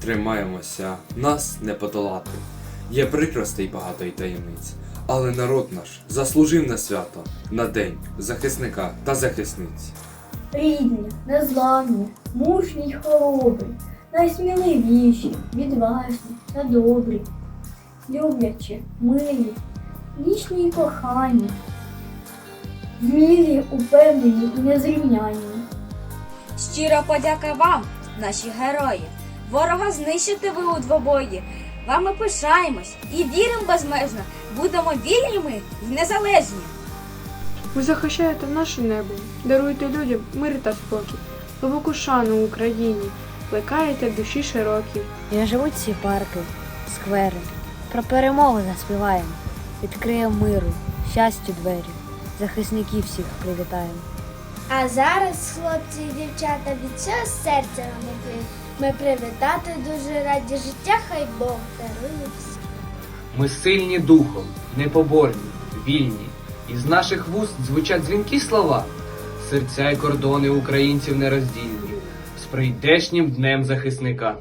Тримаємося, нас не подолати. Є прикростей багато й таємниць, але народ наш заслужив на свято, на день захисника та захисниць. Рідні, незламні, мужні й хоробрі, найсміливіші, відважні та добрі, люблячі, милі, вічні й кохані, вмілі, упевнені і незрівняні. Щира подяка вам, наші герої. Ворога знищити ви у двобої. Вами пишаємось і віримо безмежно. Будемо вільними і незалежні. Ви захищаєте наше небо, даруєте людям мир та спокій, глибоку шану Україні, плекаєте душі широкі. І живуть ці парки, сквери. Про перемогу заспіваємо, відкриємо миру, щастю двері, захисників всіх привітаємо. А зараз, хлопці і дівчата, від всього серця вам. Ми привітати дуже раді життя, хай Бог дарує всім. Ми сильні духом, непоборні, вільні. Із наших вуст звучать дзвінкі слова. Серця й кордони українців нероздільні. З прийдешнім днем захисника.